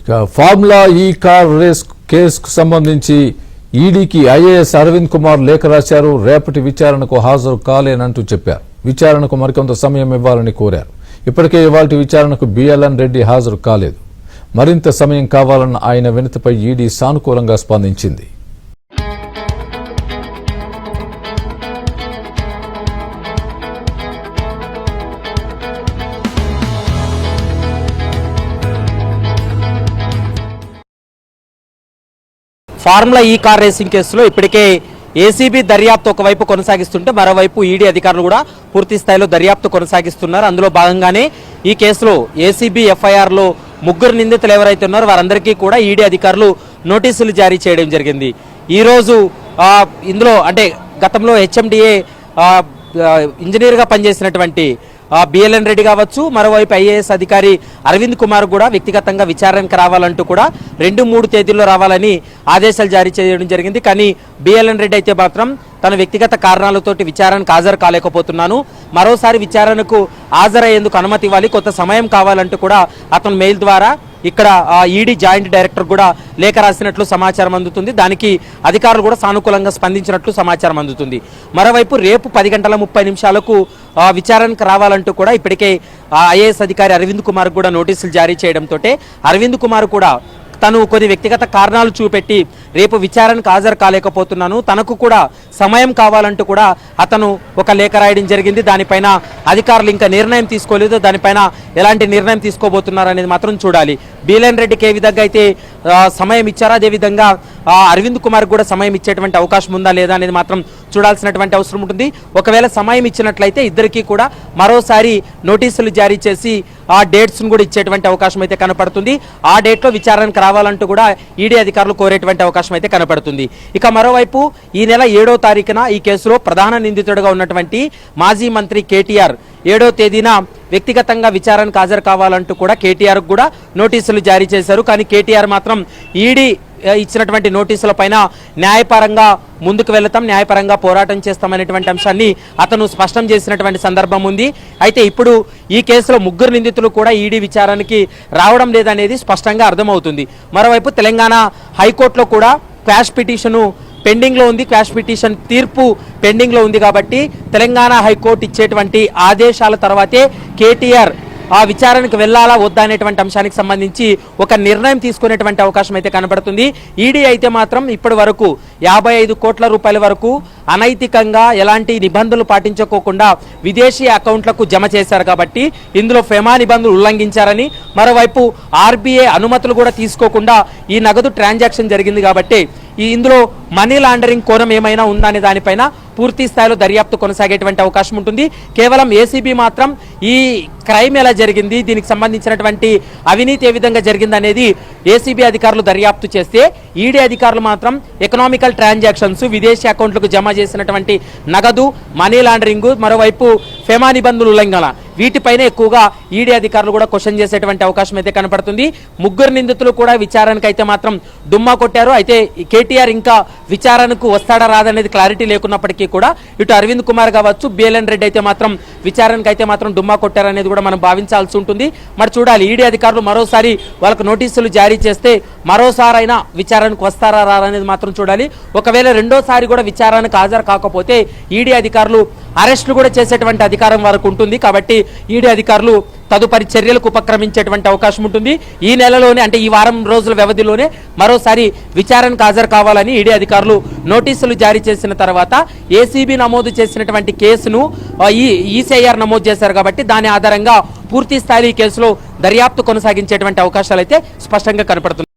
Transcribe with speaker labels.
Speaker 1: ఇక ఫార్ములా ఈ car race కేసుకు సంబంధించి ఈడీకి ఐఏఎస్ అరవింద్ కుమార్ లేఖ రాశారు. రేపటి విచారణకు హాజరు కాలేనంటూ చెప్పారు. విచారణకు మరికొంత సమయం ఇవ్వాలని కోరారు. ఇప్పటికే ఇవాళ విచారణకు బిఎల్ఎన్ రెడ్డి హాజరు కాలేదు. మరింత సమయం కావాలన్న ఆయన వినతిపై ఈడీ సానుకూలంగా స్పందించింది.
Speaker 2: ఫార్ములా ఈ కార్ రేసింగ్ కేసులో ఇప్పటికే ఏసీబీ దర్యాప్తు ఒకవైపు కొనసాగిస్తుంటే మరోవైపు ఈడీ అధికారులు కూడా పూర్తి స్థాయిలో దర్యాప్తు కొనసాగిస్తున్నారు. అందులో భాగంగానే ఈ కేసులో ఏసీబీ ఎఫ్ఐఆర్లో ముగ్గురు నిందితులు ఎవరైతే ఉన్నారో వారందరికీ కూడా ఈడీ అధికారులు నోటీసులు జారీ చేయడం జరిగింది. ఈరోజు ఇందులో అంటే గతంలో హెచ్ఎండిఏ ఇంజనీర్గా పనిచేసినటువంటి బిఎల్ఎన్ రెడ్డి కావచ్చు. మరోవైపు ఐఏఎస్ అధికారి అరవింద్ కుమార్ కూడా వ్యక్తిగతంగా విచారణకు రావాలంటూ కూడా రెండు మూడు తేదీల్లో రావాలని ఆదేశాలు జారీ చేయడం జరిగింది. కానీ బిఎల్ఎన్ రెడ్డి అయితే మాత్రం తన వ్యక్తిగత కారణాలతోటి విచారణకు హాజరు కాలేకపోతున్నాను. మరోసారి విచారణకు హాజరయ్యేందుకు అనుమతి ఇవ్వాలి. కొంత సమయం కావాలంటూ కూడా అతను మెయిల్ ద్వారా ఇక్కడ ఈడీ జాయింట్ డైరెక్టర్ కూడా లేఖ రాసినట్లు సమాచారం అందుతుంది. దానికి అధికారులు కూడా సానుకూలంగా స్పందించినట్లు సమాచారం అందుతుంది. మరోవైపు రేపు పది గంటల ముప్పై నిమిషాలకు విచారణకు రావాలంటూ కూడా ఇప్పటికే ఐఏఎస్ అధికారి అరవింద్ కుమార్ కూడా నోటీసులు జారీ చేయడంతో అరవింద్ కుమార్ కూడా తను కొన్ని వ్యక్తిగత కారణాలు చూపెట్టి రేపు విచారణకు హాజరు కాలేకపోతున్నాను. తనకు కూడా సమయం కావాలంటూ కూడా అతను ఒక లేఖ రాయడం జరిగింది. దానిపైన అధికారులు ఇంకా నిర్ణయం తీసుకోలేదు. దానిపైన ఎలాంటి నిర్ణయం తీసుకోబోతున్నారు అనేది మాత్రం చూడాలి. బీలేన్ రెడ్డికి ఏ విధంగా అయితే సమయం ఇచ్చారో అదేవిధంగా అరవింద్ కుమార్ కూడా సమయం ఇచ్చేటువంటి అవకాశం ఉందా లేదా అనేది మాత్రం చూడాల్సినటువంటి అవసరం ఉంటుంది. ఒకవేళ సమయం ఇచ్చినట్లయితే ఇద్దరికీ కూడా మరోసారి నోటీసులు జారీ చేసి ఆ డేట్స్ను కూడా ఇచ్చేటువంటి అవకాశం అయితే కనపడుతుంది. ఆ డేట్లో విచారణకు రావాలంటూ కూడా ఈడీ అధికారులు కోరేటువంటి అవకాశం అయితే కనపడుతుంది. ఇక మరోవైపు ఈ నెల ఏడో తారీఖున ఈ కేసులో ప్రధాన నిందితుడిగా ఉన్నటువంటి మాజీ మంత్రి కేటీఆర్ ఏడో తేదీన వ్యక్తిగతంగా విచారణకు హాజరు కావాలంటూ కూడా కేటీఆర్ కూడా నోటీసులు జారీ చేశారు. కానీ కేటీఆర్ మాత్రం ఈడీ ఇచ్చినటువంటి నోటీసుల పైన న్యాయపరంగా ముందుకు వెళతాం న్యాయపరంగా పోరాటం చేస్తామనేటువంటి అంశాన్ని అతను స్పష్టం చేసినటువంటి సందర్భం ఉంది. అయితే ఇప్పుడు ఈ కేసులో ముగ్గురు నిందితులు కూడా ఈడీ విచారణకి రావడం లేదనేది స్పష్టంగా అర్థమవుతుంది. మరోవైపు తెలంగాణ హైకోర్టులో కూడా క్వాష్ పిటిషను పెండింగ్లో ఉంది క్వాష్ పిటిషన్ తీర్పు పెండింగ్లో ఉంది కాబట్టి తెలంగాణ హైకోర్టు ఇచ్చేటువంటి ఆదేశాల తర్వాతే కేటీఆర్ ఆ విచారణకు వెళ్ళాలా వద్దా అనేటువంటి అంశానికి సంబంధించి ఒక నిర్ణయం తీసుకునేటువంటి అవకాశం అయితే కనబడుతుంది. ఈడీ అయితే మాత్రం ఇప్పటి వరకు యాభై ఐదు కోట్ల రూపాయల వరకు అనైతికంగా ఎలాంటి నిబంధనలు పాటించుకోకుండా విదేశీ అకౌంట్లకు జమ చేశారు కాబట్టి ఇందులో ఫెమా నిబంధనలు ఉల్లంఘించారని మరోవైపు ఆర్బీఐ అనుమతులు కూడా తీసుకోకుండా ఈ నగదు ట్రాన్సాక్షన్ జరిగింది కాబట్టి ఈ ఇందులో మనీ లాండరింగ్ కోణం ఏమైనా ఉందా అనే దానిపైన పూర్తి స్థాయిలో దర్యాప్తు కొనసాగేటువంటి అవకాశం ఉంటుంది. కేవలం ఏసీబీ మాత్రం ఈ క్రైమ్ ఎలా జరిగింది దీనికి సంబంధించినటువంటి అవినీతి ఏ విధంగా జరిగింది అనేది ఏసీబీ అధికారులు దర్యాప్తు చేస్తే ఈడీ అధికారులు మాత్రం ఎకనామికల్ ట్రాన్సాక్షన్స్ విదేశీ అకౌంట్లకు జమ చేసినటువంటి నగదు మనీ లాండరింగ్ మరోవైపు ఫెమా నిబంధనలు ఉల్లంఘన వీటిపైనే ఎక్కువగా ఈడీ అధికారులు కూడా క్వశ్చన్ చేసేటువంటి అవకాశం అయితే కనపడుతుంది. ముగ్గురు నిందితులు కూడా విచారణకు అయితే మాత్రం డుమ్మా కొట్టారు. అయితే కేటీఆర్ ఇంకా విచారణకు వస్తాడా రాదనేది క్లారిటీ లేకున్నప్పటికీ కూడా ఇటు అరవింద్ కుమార్ కావచ్చు బిఎల్ఎన్ రెడ్డి అయితే మాత్రం విచారణకు అయితే మాత్రం డుమ్మా కొట్టారనేది కూడా మనం భావించాల్సి ఉంటుంది. మరి చూడాలి ఈడీ అధికారులు మరోసారి వాళ్ళకు నోటీసులు జారీ చేస్తే మరోసారైనా విచారణకు వస్తారా రారా అనేది మాత్రం చూడాలి. ఒకవేళ రెండోసారి కూడా విచారణకు హాజరు కాకపోతే ఈడీ అధికారులు అరెస్టులు కూడా చేసేటువంటి అధికారం వారికి ఉంటుంది. కాబట్టి ఈడీ అధికారులు తదుపరి చర్యలకు ఉపక్రమించేటువంటి అవకాశం ఉంటుంది. ఈ నెలలోనే అంటే ఈ వారం రోజుల వ్యవధిలోనే మరోసారి విచారణకు హాజరు కావాలని ఈడీ అధికారులు నోటీసులు జారీ చేసిన తర్వాత ఏసీబీ నమోదు చేసినటువంటి కేసును ఈ ఈసీఐఆర్ నమోదు చేశారు కాబట్టి దాని ఆధారంగా పూర్తి స్థాయి కేసులో దర్యాప్తు కొనసాగించేటువంటి అవకాశాలు అయితే స్పష్టంగా కనపడుతున్నాయి.